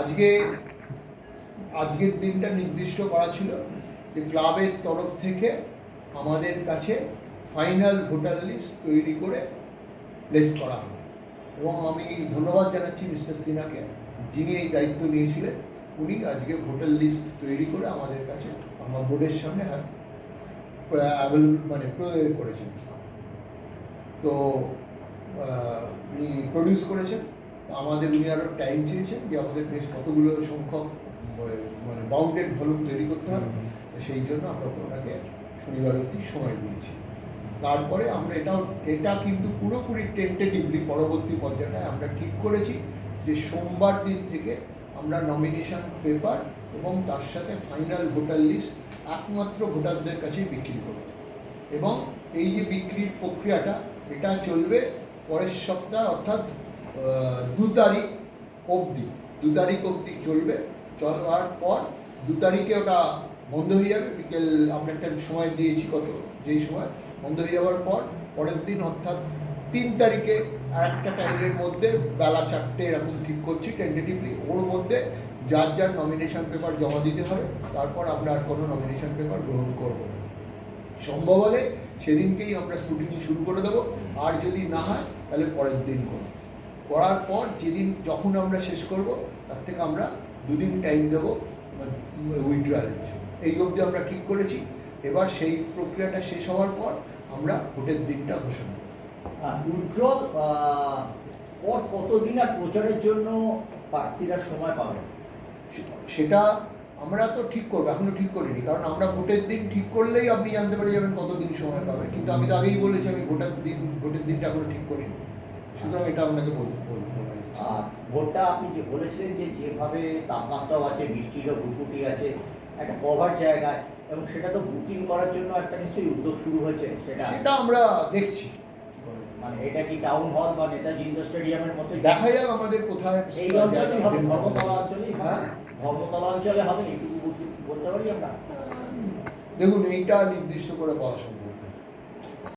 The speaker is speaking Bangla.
আজকে, আজকের দিনটা নির্দিষ্ট করা ছিল যে ক্লাবের তরফ থেকে আমাদের কাছে ফাইনাল ভোটার লিস্ট তৈরি করে প্লেস করা হবে। এবং আমি ধন্যবাদ জানাচ্ছি মিস্টার সিনহাকে, যিনি এই দায়িত্ব নিয়েছিলেন। উনি আজকে ভোটার লিস্ট তৈরি করে আমাদের কাছে, আমার বোর্ডের সামনে মানে প্রয়োগ করেছেন। তো উনি প্রডিউস করেছেন। আমাদের উনি আরও টাইম চেয়েছেন যে আমাদের বেশ কতগুলো সংখ্যক মানে বাউন্ডেড ভলিউম তৈরি করতে হবে। তো সেই জন্য আমরা ওনাকে শনিবার অবধি সময় দিয়েছি। তারপরে আমরা এটাও এটা কিন্তু পুরোপুরি টেন্টেটিভলি পরবর্তী পর্যায়ে আমরা ঠিক করেছি যে সোমবার দিন থেকে আমরা নমিনেশন পেপার এবং তার সাথে ফাইনাল ভোটার লিস্ট একমাত্র ভোটারদের কাছেই বিক্রি করব। এবং এই যে বিক্রির প্রক্রিয়াটা এটা চলবে পরের সপ্তাহ অর্থাৎ দু তারিখ অবধি, দু তারিখ অবধি চলবে। চলার পর, দু তারিখে ওটা বন্ধ হয়ে যাবে। বিকেল আমরা একটা সময় দিয়েছি কত, যেই সময়, বন্ধ হয়ে যাওয়ার পর, পরের দিন অর্থাৎ তিন তারিখে একটা টাইমের মধ্যে বেলা চারটে এরকম ঠিক করছি টেন্টেটিভলি ওর মধ্যে যার যার নমিনেশন পেপার জমা দিতে হবে, তারপর আমরা আর কোনো নমিনেশন পেপার গ্রহণ করব না। সম্ভব হলে সেদিনকেই আমরা স্কুটিনি শুরু করে দেবো। আর যদি না হয়, তাহলে পরের দিন করব। করার পর যেদিন যখন আমরা শেষ করব তার থেকে আমরা দুদিন টাইম দেবো উইথড্রয়ালের জন্য। এই অবধি আমরা ঠিক করেছি। এবার সেই প্রক্রিয়াটা শেষ হওয়ার পর আমরা ভোটের দিনটা ঘোষণা করব। উজ্জ্বল পর কতদিন আর প্রচারের জন্য প্রার্থীরা সময় পাবেন সেটা আমরা তো ঠিক করব এখনও ঠিক করিনি। কারণ আমরা ভোটের দিন ঠিক করলেই আপনি জানতে পেরে যাবেন কতদিন সময় পাবে। কিন্তু আমি তো আগেই বলেছি আমি ভোটের দিন ভোটের দিনটা এখনও ঠিক করিনি। সুতরাং এটা আপনাকে আর ভোটটা আপনি যে বলেছিলেন যে যেভাবে তাপমাত্রাও আছে বৃষ্টিরও ভুকুটি আছে একটা কভার জায়গায় এবং সেটা তো বুকিং করার জন্য একটা নিশ্চয়ই উদ্যোগ শুরু হয়েছে সেটা সেটা আমরা দেখছি। মানে এটা কি টাউন হল বা নেতাজি ইন্ডোর স্টেডিয়ামের মতো দেখা যাক আমাদের কোথায় এই অঞ্চলেই হবে ধর্মতলা অঞ্চলেই হ্যাঁ? ধর্মতলা অঞ্চলে হবে বলতে- বলতে পারি আমরা। দেখুন এইটা নির্দিষ্ট করে বলা সম্ভব